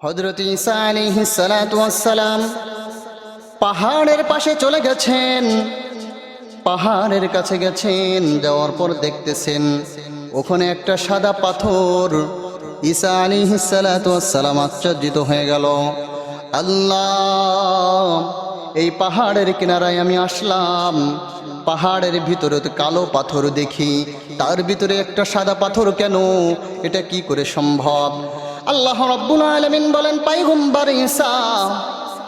হজরত আলাইহিস সালাতু ওয়াসসালাম পাহাড়ের পাশে চলে গেছেন। পাহাড়ের কাছে গেছেন, যাওয়ার পর দেখতেছেন ওখানে একটা সাদা পাথর। ঈসা সালাতু ওয়াসসালাম আশ্চর্যিত হয়ে গেল। আল্লাহ, এই পাহাড়ের কিনারায় আমি আসলাম। পাহাড়ের ভিতরে তো কালো পাথর দেখি, তার ভিতরে একটা সাদা পাথর কেন? এটা কি করে সম্ভব? আল্লাহ রব্বুল আলামিন বলেন, পাইগম্বার ঈসা,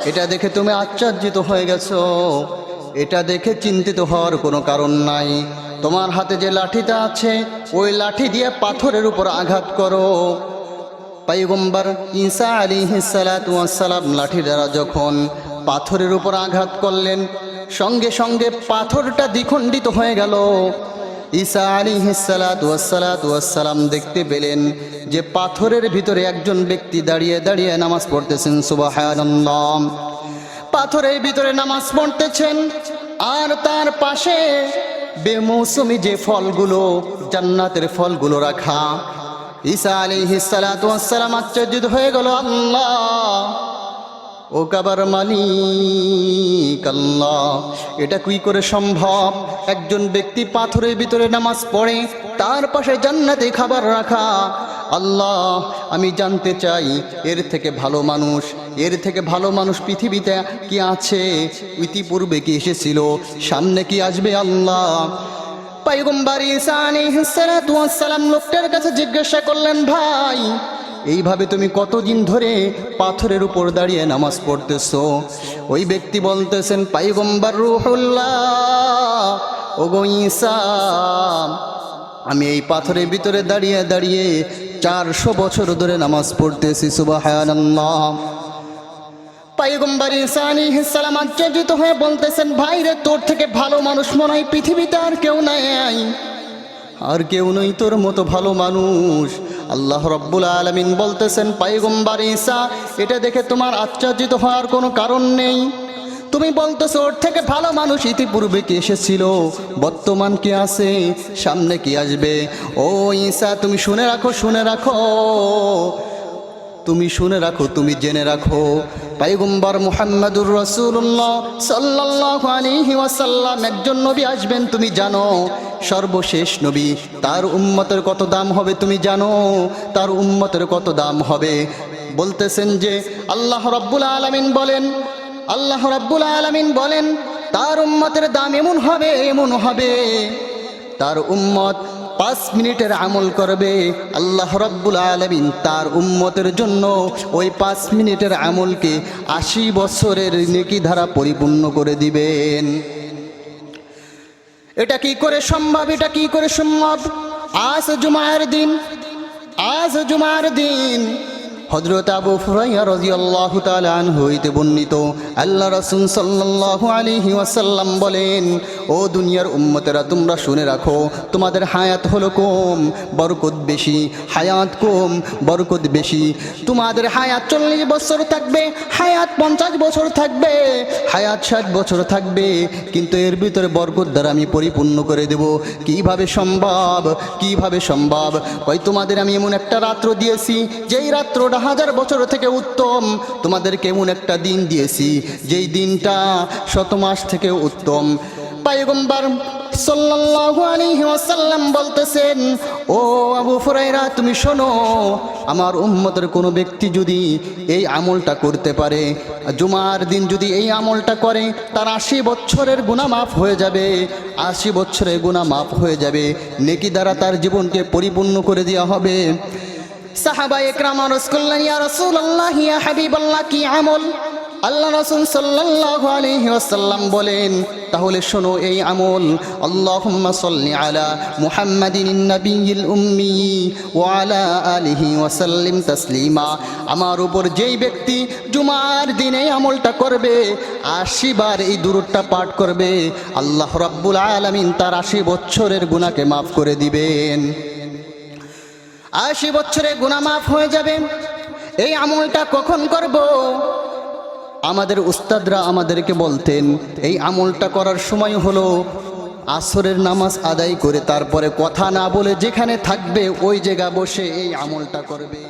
এটা দেখে তুমি আশ্চর্যিত হয়ে গেছো। এটা দেখে চিন্তিত হওয়ার কোনো কারণ নাই। তোমার হাতে যে লাঠিটা আছে, ওই লাঠি দিয়ে পাথরের উপর আঘাত করো। পাইগম্বর ঈসা আলী সালাম লাঠি দ্বারা যখন পাথরের উপর আঘাত করলেন, সঙ্গে সঙ্গে পাথরটা দ্বিখণ্ডিত হয়ে গেল। ঈসা আলী সালাম দেখতে পেলেন যে পাথরের ভিতরে একজন ব্যক্তি দাঁড়িয়ে দাঁড়িয়ে নামাজ পড়তেছেন সুবাহ পাথরের ভিতরে নামাজ পড়তেছেন আর তার পাশে বেমৌসুমি যে ফলগুলো, জান্নাতের ফলগুলো রাখা। ঈসা আলাইহিস সালাতু ওয়াসসালাম আশ্চর্যিত হয়ে গেল, আল্লাহ! ও কাবার মালিক আল্লাহ, এটা কি করে সম্ভব? একজন ব্যক্তি পাথরের ভিতরে নামাজ পড়ে, তার পাশে জান্নাতে খাবার রাখা। আল্লাহ, আমি জানতে চাই, এর থেকে ভালো মানুষ, এর থেকে ভালো মানুষ পৃথিবীতে কি আছে? ইতিপূর্বে কি এসেছিল? সামনে কি আসবে আল্লাহ? পাইগম্বার আলাইহিস সালাতু ওয়াসসালাম লোকটার কাছে জিজ্ঞাসা করলেন, ভাই এইভাবে তুমি কতদিন ধরে পাথরের উপর দাঁড়িয়ে নামাজ পড়তেছো? ওই ব্যক্তি বলতেছেন, পাইগম্বার রুহুল্লাহ ঈসা, আমি এই পাথরের ভিতরে দাঁড়িয়ে দাঁড়িয়ে চারশো বছর ধরে নামাজ পড়তেছি আশ্চর্যিত হয়ে বলতেছেন ভাইরে তোর থেকে ভালো মানুষ মনে হয় পৃথিবীতে আর কেউ নাই। আর কেউ নই তোর মতো ভালো মানুষ। আল্লাহ রব্বুল আলমিন বলতেছেন, পাইগম্বার ঈসা, এটা দেখে তোমার আশ্চর্যিত হওয়ার কোনো কারণ নেই। তুমি বলতেছো, ওর থেকে ভালো মানুষ ইতিপূর্বে কি এসেছিল? বর্তমান কি আছে? সামনে কি আসবে? ও ঈসা, তুমি শুনে রাখো শুনে রাখো। তুমি শুনে রাখো, তুমি জেনে রাখো। পাইগম্বর মুহাম্মাদুর রসুল্লাহ সাল্লাহ আলাইহি ওয়াসাল্লাম একজন নবী আসবেন, তুমি জানো। সর্বশেষ নবী। তার উম্মতের কত দাম হবে তুমি জানো? তার উম্মতের কত দাম হবে? বলতেছেন যে, আল্লাহ রব্বুল আলামিন বলেন, আল্লাহ রব্বুল আলামিন বলেন, তার উম্মতের দাম এমন হবে এমন হবে। তার উম্মত পাঁচ মিনিটের আমল করবে। আল্লাহ রব্বুল আলমিন তার উম্মতের জন্য ওই পাঁচ মিনিটের আমলকে আশি বছরের নেকি ধারা পরিপূর্ণ করে দিবেন। এটা কি করে সম্ভব? এটা কি করে সম্ভব? আজ জুমার দিন, আজ জুমার দিন। হজরত আবু ফুরাইয়া রাদিয়াল্লাহু তাআলা আনহু হইতে বর্ণিত, আল্লাহ রাসূল সাল্লাল্লাহু আলাইহি ওয়াসাল্লাম বলেন ও দুনিয়ার উম্মতেরা, তোমরা শুনে রাখো, তোমাদের হায়াত হলো কম, বরকত বেশি, হায়াত কম, বরকত বেশি। তোমাদের হায়াত চল্লিশ বছর থাকবে, হায়াত পঞ্চাশ বছর থাকবে, হায়াত ষাট বছর থাকবে, কিন্তু এর ভিতরে বরকত দ্বারা আমি পরিপূর্ণ করে দেব। কীভাবে সম্ভব? কীভাবে সম্ভব? ওই তোমাদের আমি এমন একটা রাত্র দিয়েছি, যেই রাত্রটা হাজার বছর থেকে উত্তম। তোমাদেরকে এমন একটা দিন দিয়েছি, যেই দিনটা শত মাস থেকে উত্তম। পাইগম্বার সাল্লাল্লাহু আলাইহি ওয়াসাল্লাম বলতেছেন, ও আবু ফুরাইরা তুমি শোনো, আমার উম্মতের কোনো ব্যক্তি যদি এই আমলটা করতে পারে, জুমার দিন যদি এই আমলটা করে, তার আশি বছরের গুণা মাফ হয়ে যাবে, আশি বছরের গুণা মাফ হয়ে যাবে, নেকি দ্বারা তার জীবনকে পরিপূর্ণ করে দেওয়া হবে। সাহাবা একরাম রাসূলুল্লাহ, ইয়া হাবিবাল্লাহ, কি আমল? আল্লাহ রাসূল সাল্লাল্লাহু আলাইহি ওয়াসাল্লাম বলেন, তাহলে শোনো এই আমল, আল্লাহুম্মা সাল্লি আলা মুহাম্মাদিন নাবিয়িল উম্মি ওয়া আলা আলিহি ওয়া সাল্লিম তাসলিমা। আমার উপর যেই ব্যক্তি জুমার দিনে আমলটা করবে, আশি বার এই দুরুদটা পাঠ করবে, আল্লাহ রাব্বুল আলামিন তার আশি বছরের গুনাহকে মাফ করে দিবেন। আশি বছরে গুণা মাফ হয়ে যাবে। এই আমলটা কখন করব? আমাদের উস্তাদরা আমাদেরকে বলতেন, এই আমলটা করার সময় হলো আসরের নামাজ আদায় করে, তারপরে কথা না বলে যেখানে থাকবে, ওই জায়গা বসে এই আমলটা করবে।